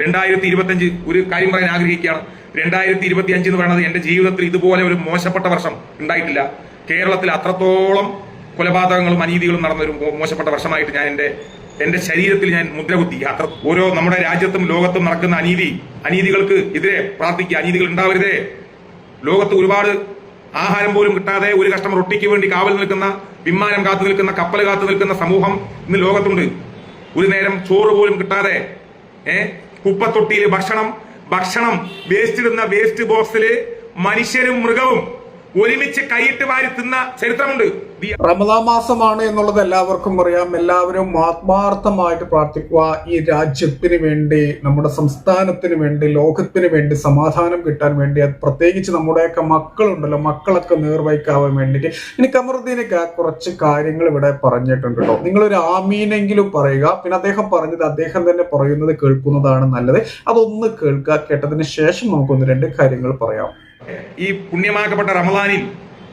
രണ്ടായിരത്തി ഇരുപത്തഞ്ച് ഒരു കാര്യം പറയാൻ ആഗ്രഹിക്കുകയാണ്. രണ്ടായിരത്തി ഇരുപത്തി അഞ്ച് എന്ന് പറയുന്നത് എന്റെ ജീവിതത്തിൽ ഇതുപോലെ ഒരു മോശപ്പെട്ട വർഷം ഉണ്ടായിട്ടില്ല. കേരളത്തിൽ അത്രത്തോളം കൊലപാതകങ്ങളും അനീതികളും നടന്ന ഒരു മോശപ്പെട്ട വർഷമായിട്ട് ഞാൻ എന്റെ എന്റെ ശരീരത്തിൽ ഞാൻ മുദ്രകുത്തി. അത്ര ഓരോ നമ്മുടെ രാജ്യത്തും ലോകത്തും നടക്കുന്ന അനീതി അനീതികൾക്ക് എതിരെ പ്രാർത്ഥിക്കുക അനീതികൾ ഉണ്ടാവരുതേ. ലോകത്ത് ഒരുപാട് ആഹാരം പോലും കിട്ടാതെ ഒരു കഷ്ടം റൊട്ടിക്ക് വേണ്ടി കാവൽ നിൽക്കുന്ന വിമാനം കാത്തു നിൽക്കുന്ന കപ്പൽ കാത്തു നിൽക്കുന്ന സമൂഹം ഇന്ന് ലോകത്തുണ്ട്. ഒരു നേരം ചോറ് പോലും കിട്ടാതെ ഏ? കുപ്പത്തൊട്ടിയിൽ ഭക്ഷണം ഭക്ഷണം വേസ്റ്റ് ഇടുന്ന വേസ്റ്റ് ബോക്സിൽ മനുഷ്യരും മൃഗവും ഒരുമിച്ച് കൈയിട്ട് വാരി തിന്ന ചരിത്രമുണ്ട്. റമദാ മാസമാണ് എന്നുള്ളത് എല്ലാവർക്കും അറിയാം. എല്ലാവരും ആത്മാർത്ഥമായിട്ട് പ്രാർത്ഥിക്കുക. ഈ രാജ്യത്തിന് വേണ്ടി നമ്മുടെ സംസ്ഥാനത്തിന് വേണ്ടി ലോകത്തിന് വേണ്ടി സമാധാനം കിട്ടാൻ വേണ്ടി പ്രത്യേകിച്ച് നമ്മുടെയൊക്കെ മക്കളുണ്ടല്ലോ മക്കളൊക്കെ നേർവൈക്കാവാൻ വേണ്ടിയിട്ട്. ഇനി കമറുദ്ദീനൊക്കെ കുറച്ച് കാര്യങ്ങൾ ഇവിടെ പറഞ്ഞിട്ടുണ്ട് കേട്ടോ. നിങ്ങളൊരു ആമീനെങ്കിലും പറയുക. പിന്നെ അദ്ദേഹം പറഞ്ഞത് അദ്ദേഹം തന്നെ പറയുന്നത് കേൾക്കുന്നതാണ് നല്ലത്. അതൊന്ന് കേൾക്കുക. കേട്ടതിന് ശേഷം നമുക്കൊന്ന് രണ്ട് കാര്യങ്ങൾ പറയാം. ഈ പുണ്യമാക്കപ്പെട്ട റമദാനിൽ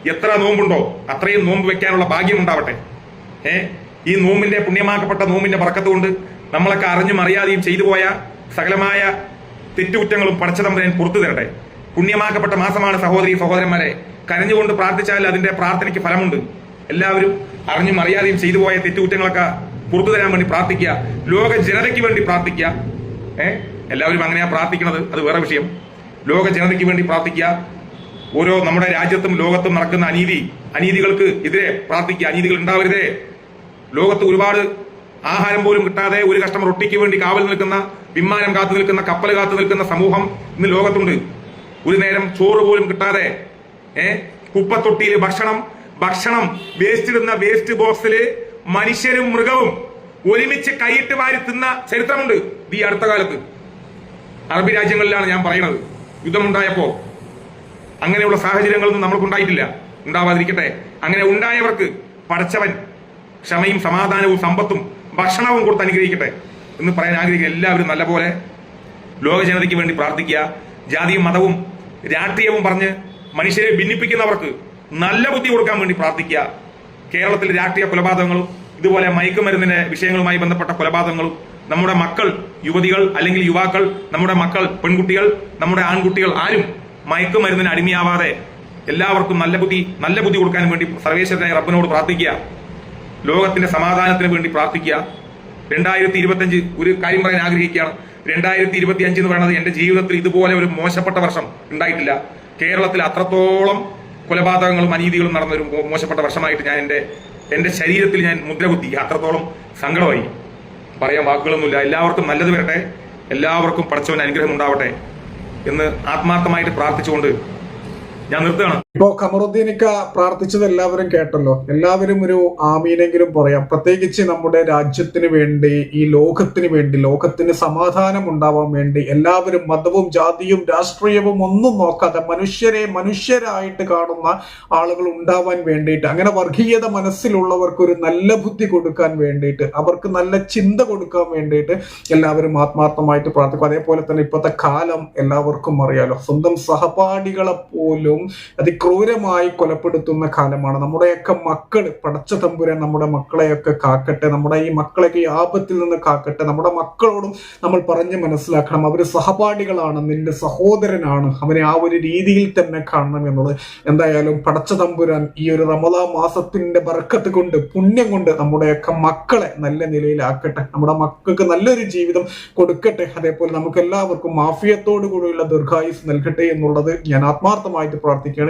എത്ര നോമ്പുണ്ടോ അത്രയും നോമ്പ് വെക്കാനുള്ള ഭാഗ്യം ഉണ്ടാവട്ടെ. ഏ? ഈ നോമ്പിന്റെ പുണ്യമാക്കപ്പെട്ട നോമ്പിന്റെ പറക്കത്ത് കൊണ്ട് നമ്മളൊക്കെ അറിഞ്ഞും അറിയാതെയും ചെയ്തു പോയ സകലമായ തെറ്റുകുറ്റങ്ങളും പടച്ചതമ്പരൻ പുറത്തു തരട്ടെ. പുണ്യമാക്കപ്പെട്ട മാസമാണ് സഹോദരി സഹോദരന്മാരെ. കരഞ്ഞുകൊണ്ട് പ്രാർത്ഥിച്ചാൽ അതിന്റെ പ്രാർത്ഥനയ്ക്ക് ഫലമുണ്ട്. എല്ലാവരും അറിഞ്ഞും അറിയാതെയും ചെയ്തു പോയ തെറ്റുകുറ്റങ്ങളൊക്കെ പുറത്തു തരാൻ വേണ്ടി പ്രാർത്ഥിക്കുക. ലോക ജനതയ്ക്ക് വേണ്ടി പ്രാർത്ഥിക്കുക. ഏ? എല്ലാവരും അങ്ങനെയാ പ്രാർത്ഥിക്കുന്നത് അത് വേറെ വിഷയം. ലോക ജനതയ്ക്ക് വേണ്ടി പ്രാർത്ഥിക്കുക. ഓരോ നമ്മുടെ രാജ്യത്തും ലോകത്തും നടക്കുന്ന അനീതി അനീതികൾക്ക് എതിരെ പ്രാർത്ഥിക്കുക. അനീതികൾ ഉണ്ടാവരുതേ. ലോകത്ത് ഒരുപാട് ആഹാരം പോലും കിട്ടാതെ ഒരു കഷ്ടം റൊട്ടിക്ക് വേണ്ടി കാവൽ നിൽക്കുന്ന വിമാനം കാത്തു നിൽക്കുന്ന കപ്പൽ കാത്തു നിൽക്കുന്ന സമൂഹം ഇന്ന് ലോകത്തുണ്ട്. ഒരു നേരം ചോറ് പോലും കിട്ടാതെ ഏ? കുപ്പത്തൊട്ടിയിൽ ഭക്ഷണം ഭക്ഷണം വേസ്റ്റ് ഇടുന്ന വേസ്റ്റ് ബോക്സിൽ മനുഷ്യരും മൃഗവും ഒരുമിച്ച് കൈയിട്ട് വാരി തിന്ന ചരിത്രമുണ്ട് ഈ അടുത്ത കാലത്ത്. അറബി രാജ്യങ്ങളിലാണ് ഞാൻ പറയുന്നത്. യുദ്ധമുണ്ടായപ്പോ അങ്ങനെയുള്ള സാഹചര്യങ്ങളൊന്നും നമ്മൾക്കുണ്ടായിട്ടില്ല. ഉണ്ടാവാതിരിക്കട്ടെ. അങ്ങനെ ഉണ്ടായവർക്ക് പടച്ചവൻ ക്ഷമയും സമാധാനവും സമ്പത്തും ഭക്ഷണവും കൊടുത്ത് അനുഗ്രഹിക്കട്ടെ എന്ന് പറയാൻ ആഗ്രഹിക്കുക എല്ലാവരും നല്ലപോലെ ലോക ജനതയ്ക്ക് വേണ്ടി പ്രാർത്ഥിക്കുക. ജാതിയും മതവും രാഷ്ട്രീയവും പറഞ്ഞ് മനുഷ്യരെ ഭിന്നിപ്പിക്കുന്നവർക്ക് നല്ല ബുദ്ധി കൊടുക്കാൻ വേണ്ടി പ്രാർത്ഥിക്കുക. കേരളത്തിൽ രാഷ്ട്രീയ കൊലപാതകങ്ങളും ഇതുപോലെ മയക്കുമരുന്നിന്റെ വിഷയങ്ങളുമായി ബന്ധപ്പെട്ട കൊലപാതകങ്ങളും നമ്മുടെ മക്കൾ യുവതികൾ അല്ലെങ്കിൽ യുവാക്കൾ നമ്മുടെ മക്കൾ പെൺകുട്ടികൾ നമ്മുടെ ആൺകുട്ടികൾ ആരും മയക്കുമരുന്നിന് അടിമയാവാതെ എല്ലാവർക്കും നല്ല ബുദ്ധി നല്ല ബുദ്ധി കൊടുക്കാൻ വേണ്ടി സർവേശ്വരനായ റബ്ബനോട് പ്രാർത്ഥിക്കുക. ലോകത്തിന്റെ സമാധാനത്തിന് വേണ്ടി പ്രാർത്ഥിക്കുക. രണ്ടായിരത്തി ഇരുപത്തിയഞ്ച് ഒരു കാര്യം പറയാൻ ആഗ്രഹിക്കുകയാണ്. രണ്ടായിരത്തി ഇരുപത്തി അഞ്ച് എന്ന് പറയുന്നത് എന്റെ ജീവിതത്തിൽ ഇതുപോലെ ഒരു മോശപ്പെട്ട വർഷം ഉണ്ടായിട്ടില്ല. കേരളത്തിൽ അത്രത്തോളം കൊലപാതകങ്ങളും അനീതികളും നടന്ന ഒരു മോശപ്പെട്ട വർഷമായിട്ട് ഞാൻ എന്റെ എന്റെ ശരീരത്തിൽ ഞാൻ മുദ്രകുത്തി. അത്രത്തോളം സങ്കടമായി. പറയാൻ വാക്കുകളൊന്നുമില്ല. എല്ലാവർക്കും നല്ലത് വരട്ടെ. എല്ലാവർക്കും പഠിച്ചവൻ അനുഗ്രഹം ഉണ്ടാവട്ടെ എന്ന് ആത്മാർത്ഥമായിട്ട് പ്രാർത്ഥിച്ചുകൊണ്ട് ഞാൻ നിർത്തുകയാണ്. ഇപ്പോ ഖമറുദ്ദീനിക്ക പ്രാർത്ഥിച്ചത് എല്ലാവരും കേട്ടല്ലോ. എല്ലാവരും ഒരു ആമീനെങ്കിലും പറയാം. പ്രത്യേകിച്ച് നമ്മുടെ രാജ്യത്തിന് വേണ്ടി ഈ ലോകത്തിന് വേണ്ടി ലോകത്തിന് സമാധാനം ഉണ്ടാവാൻ വേണ്ടി എല്ലാവരും മതവും ജാതിയും രാഷ്ട്രീയവും ഒന്നും നോക്കാതെ മനുഷ്യരെ മനുഷ്യരായിട്ട് കാണുന്ന ആളുകൾ ഉണ്ടാവാൻ വേണ്ടിയിട്ട് അങ്ങനെ വർഗീയത മനസ്സിലുള്ളവർക്ക് ഒരു നല്ല ബുദ്ധി കൊടുക്കാൻ വേണ്ടിയിട്ട് അവർക്ക് നല്ല ചിന്ത കൊടുക്കാൻ വേണ്ടിയിട്ട് എല്ലാവരും ആത്മാർത്ഥമായിട്ട് പ്രാർത്ഥിക്കും. അതേപോലെ തന്നെ ഇപ്പോഴത്തെ കാലം എല്ലാവർക്കും അറിയാലോ. സ്വന്തം സഹപാഠികളെ പോലും അതിക്രൂരമായി കൊലപ്പെടുത്തുന്ന കാലമാണ്. നമ്മുടെയൊക്കെ മക്കൾ പടച്ച തമ്പുരാൻ നമ്മുടെ മക്കളെയൊക്കെ കാക്കട്ടെ. നമ്മുടെ ഈ മക്കളെയൊക്കെ ഈ ആപത്തിൽ നിന്ന് കാക്കട്ടെ. നമ്മുടെ മക്കളോടും നമ്മൾ പറഞ്ഞ് മനസ്സിലാക്കണം. അവർ സഹപാഠികളാണ്. നിന്റെ സഹോദരനാണ്. അവനെ ആ ഒരു രീതിയിൽ തന്നെ കാണണം എന്നുള്ളത്. എന്തായാലും പടച്ച തമ്പുരാൻ ഈ ഒരു റമദാ മാസത്തിന്റെ ബർക്കത്ത് കൊണ്ട് പുണ്യം കൊണ്ട് നമ്മുടെയൊക്കെ മക്കളെ നല്ല നിലയിലാക്കട്ടെ. നമ്മുടെ മക്കൾക്ക് നല്ലൊരു ജീവിതം കൊടുക്കട്ടെ. അതേപോലെ നമുക്ക് എല്ലാവർക്കും മാഫിയത്തോടു കൂടിയുള്ള ദീർഘായുസ് നൽകട്ടെ എന്നുള്ളത് ഞാൻ ആത്മാർത്ഥമായിട്ട് proarticulares